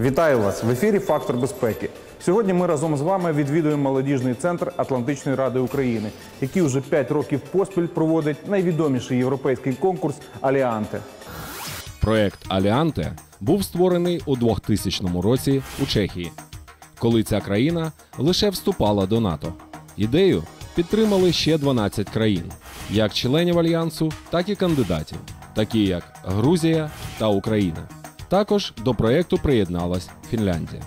Вітаю вас в ефірі Фактор безпеки. Сьогодні ми разом з вами відвідуємо молодіжний центр Атлантичної ради України, який вже 5 років поспіль проводить найвідоміший європейський конкурс Аліанте. Проект Аліанте був створений у 2000 році у Чехії, коли ця країна лише вступала до НАТО. Ідею підтримали ще 12 країн, як членів альянсу, так і кандидатів, такі як Грузія та Україна. Також до проекту приєдналась Фінляндія.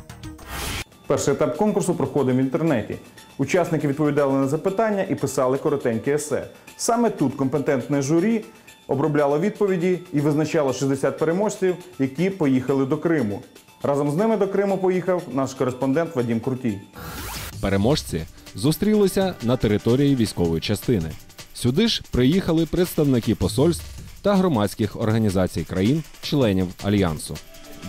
Перший етап конкурсу проходив в інтернеті. Учасники відповідали на запитання і писали коротенькі есе. Саме тут компетентне журі обробляло відповіді і визначало 60 переможців, які поїхали до Криму. Разом з ними до Криму поїхав наш кореспондент Вадім Крутій. Переможці зустрілися на території військової частини. Сюди ж приїхали представники посольств та громадських організацій країн-членів альянсу.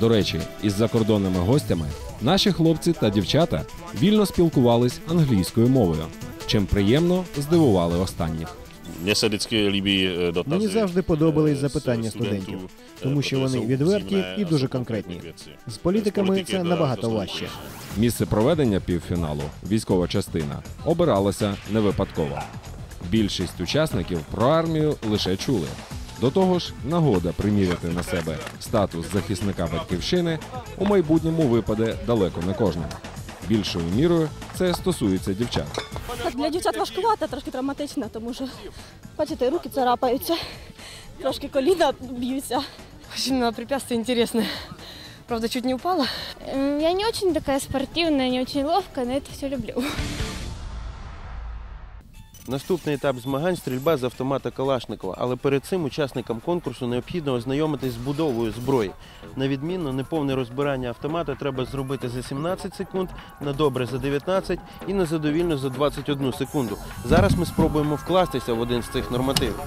До речі, із закордонними гостями наші хлопці та дівчата вільно спілкувались англійською мовою, чим приємно здивували останніх. Мені завжди подобались eh, запитання студентів, eh, тому що вони відверті і дуже конкретні. З політиками це набагато важче. Місце проведення півфіналу військова частина обиралася не випадково. Більшість учасників про армію лише чули. До того ж, нагода приміряти на себе статус захисника батьківщини у майбутньому випаде далеко не кожному. Більшою мірою це стосується дівчат. Для дівчат важкувато, трошки травматично, тому що, бачите, руки царапаються, трошки коліна б'ються. Очень много препятствий интересных. Правда, чуть не упала. Я не очень такая спортивная, не очень ловкая, но это все люблю. Наступний етап змагань стрільба з автомата Калашникова, але перед цим учасникам конкурсу необхідно ознайомитись з будовою зброї. На відмінно, неповне розбирання автомата треба зробити за 17 секунд, на добре за 19 і на задовільно за 21 секунду. Зараз ми спробуємо вкластися в один з цих нормативів.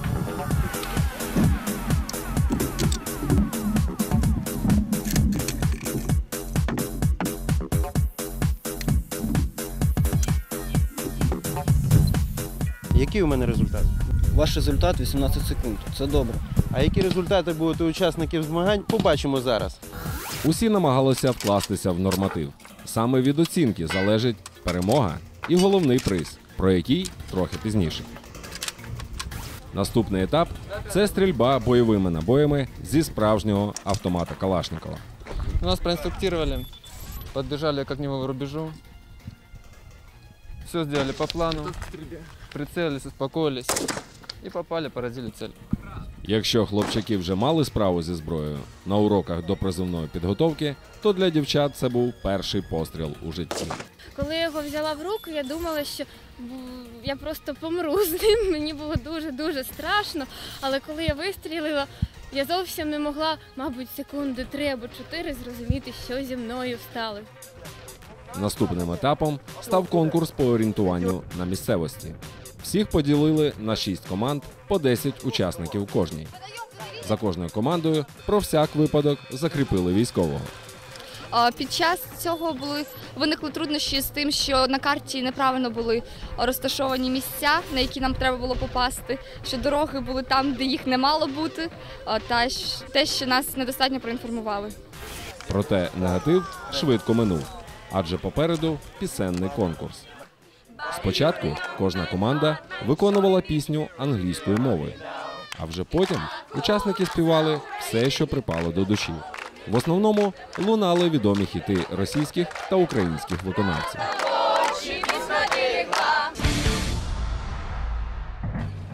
Який у мене результат? Ваш результат 18 секунд. Це добре. А які результати будуть у учасників змагань, побачимо зараз. Усі намагалися вкластися в норматив. Саме від оцінки залежить перемога і головний приз, про який трохи пізніше. Наступний етап це стрільба бойовими набоями зі справжнього автомата Калашникова. Нас проинструктировали, подбежали к огневому рубежу. Все сделали по плану, прицелились, успокоились и попали, поразили цель. Якщо хлопчаки вже мали справу зі зброєю на уроках до призовної підготовки, то для дівчат це був перший постріл у житті. Коли я його взяла в руку, я думала, що я просто помру з ним. Мені було дуже-дуже страшно. Але коли я вистрілила, я зовсім не могла, мабуть, секунди три або чотири зрозуміти, що зі мною стало. Наступним етапом став конкурс по орієнтуванню на місцевості. Всіх поділили на 6 команд по 10 учасників кожній. За кожною командою про всяк випадок закріпили військового. Під час цього були виникли труднощі з тим, що на карті неправильно були розташовані місця, на які нам треба було попасти, що дороги були там, де їх не мало бути, та те, що нас недостатньо проінформували. Проте негатив швидко минув, адже попереду пісенний конкурс. Спочатку кожна команда виконувала пісню англійською мовою, а вже потім учасники співали все, що припало до душі. В основному лунали відомі хіти російських та українських виконавців.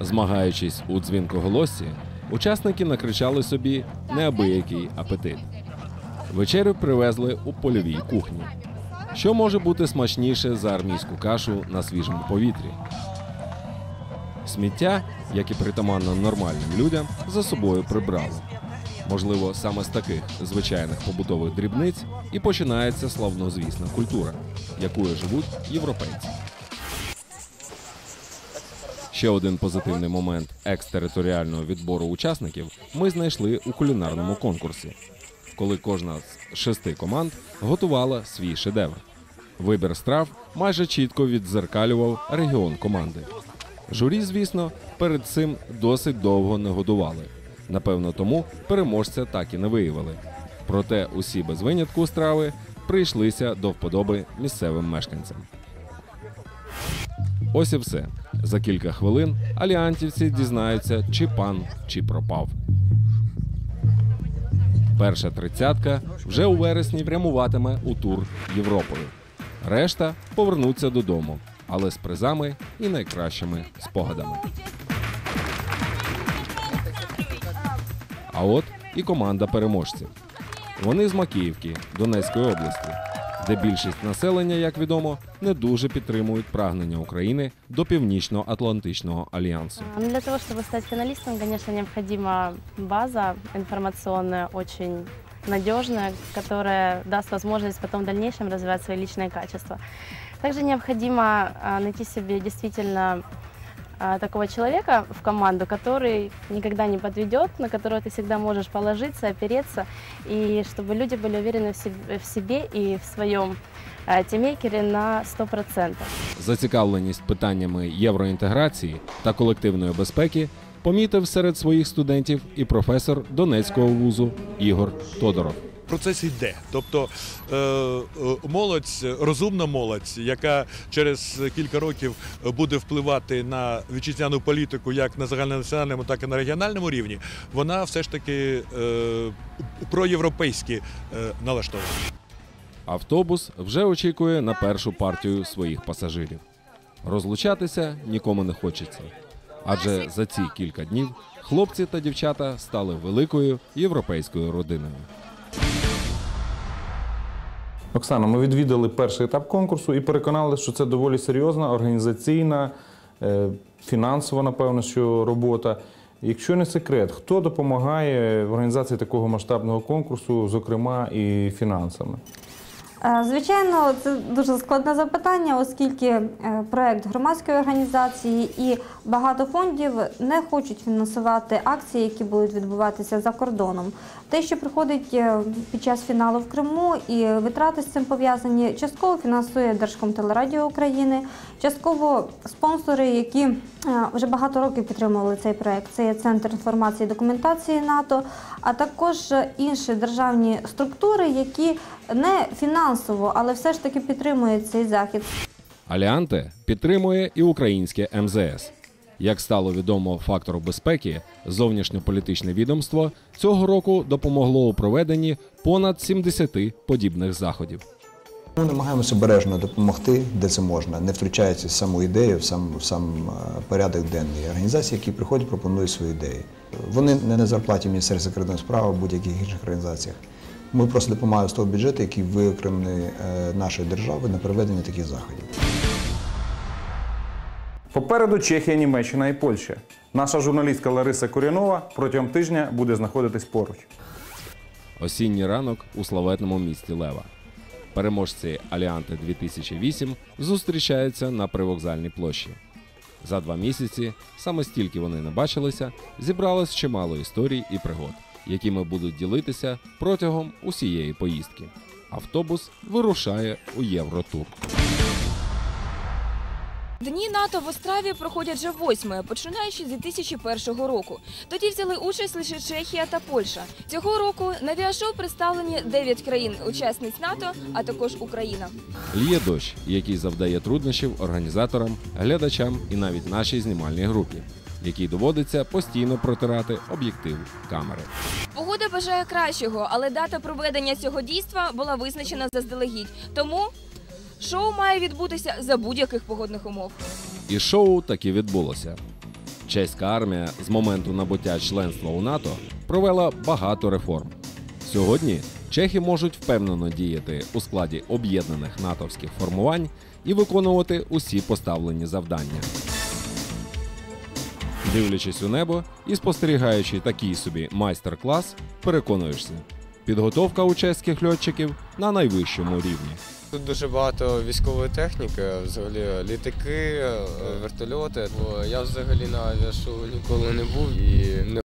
Змагаючись у дзвінкоголосці, учасники накричали собі неабиякий апетит. Вечерю привезли у польовій кухні. Що може бути смачніше за армійську кашу на свіжому повітрі? Сміття, як і притаманно нормальним людям, за собою прибрали. Можливо, саме з таких звичайних побутових дрібниць і починається славнозвісна культура, якою живуть європейці. Ще один позитивний момент екстериторіального відбору учасників ми знайшли у кулінарному конкурсі, коли кожна з шести команд готувала свій шедевр. Вибір страв майже чітко віддзеркалював регіон команди. Журі, звісно, перед цим досить довго не годували. Напевно, тому переможця так і не виявили. Проте усі без винятку страви прийшлися до вподоби місцевим мешканцям. Ось і все. За кілька хвилин аліантівці дізнаються, чи пан, чи пропав. Перша тридцятка вже у вересні прямуватиме у тур Європою. Решта повернуться додому, але з призами і найкращими спогадами. А от і команда переможців. Вони з Макіївки, Донецької області, де більшість населення, як відомо, не дуже підтримують прагнення України до Північно-Атлантичного альянсу. Ну, Для того, чтобы стать финалистом, конечно, необходима база информационная, очень надежная, которая даст возможность потом в дальнейшем развивать свои личные качества. Также необходимо а, найти себе действительно такого человека в команду, который никогда не подведет, на которого ты всегда можешь положиться, опереться, и чтобы люди были уверены в себе, в себе и в своем а, тиммейкере на 100%. Зацікавленість питаннями євроінтеграції та колективної безпеки помітив серед своїх студентів і професор Донецького вузу Ігор Тодоров. Процес йде. Тобто е, е, молодь, розумна молодь, яка через кілька років буде впливати на вітчизняну політику як на загальнонаціональному, так і на регіональному рівні, вона все ж таки е, проєвропейськи налаштована. Автобус вже очікує на першу партію своїх пасажирів. Розлучатися нікому не хочеться, адже за ці кілька днів хлопці та дівчата стали великою європейською родиною. Оксана, ми відвідали перший етап конкурсу і переконали, що це доволі серйозна організаційна, е, фінансова, напевно, що робота. Якщо не секрет, хто допомагає в організації такого масштабного конкурсу, зокрема і фінансами? Е, Звичайно, це дуже складне запитання, оскільки е, проект громадської організації і багато фондів не хочуть фінансувати акції, які будуть відбуватися за кордоном. Те, що приходить е, під час фіналу в Криму, і витрати з цим пов'язані, частково фінансує Держкомтелерадіо України, частково спонсори, які вже багато років підтримували цей проект. Це є центр інформації і документації НАТО, а також інші державні структури, які не фінансово, але все ж таки підтримують цей захід. Аліанте підтримує і українське МЗС. Як стало відомо фактору безпеки, зовнішньополітичне відомство цього року допомогло у проведенні понад 70 подібних заходів. Ми намагаємося обережно допомогти, де це можна, не втручаючись в саму ідею, в сам, в сам е, порядок денний. Організації, які приходять, пропонують свої ідеї. Вони не на зарплаті Міністерства закордонних справ будь-яких інших організаціях. Ми просто допомагаємо з того бюджету, який виокремлений е, нашої держави на проведення таких заходів. Попереду Чехія, Німеччина і Польща. Наша журналістка Лариса Корінова протягом тижня буде знаходитись поруч. Осінній ранок у славетному місті Лева. Переможці Аліанти 2008 зустрічаються на привокзальній площі. За два місяці, саме стільки вони не бачилися, зібралось чимало історій і пригод, якими будуть ділитися протягом усієї поїздки. Автобус вирушає у Євротур. Дні НАТО в Остраві проходять вже восьме, починаючи з 2001 року. Тоді взяли участь лише Чехія та Польща. Цього року на авіашоу представлені 9 країн-учасниць НАТО, а також Україна. Лє дощ, який завдає труднощів організаторам, глядачам і навіть нашій знімальній групі, якій доводиться постійно протирати об'єктив камери. Погода бажає кращого, але дата проведення цього дійства була визначена заздалегідь. Тому шоу має відбутися за будь-яких погодних умов. І шоу таки відбулося. Чеська армія з моменту набуття членства у НАТО провела багато реформ. Сьогодні чехи можуть впевнено діяти у складі об'єднаних натовських формувань і виконувати усі поставлені завдання. Дивлячись у небо і спостерігаючи такий собі майстер-клас, переконуєшся, підготовка у чеських льотчиків на найвищому рівні. Тут дуже багато військової техніки, взагалі літаки, вертольоти. Бо я взагалі на авіашоу ніколи не був і не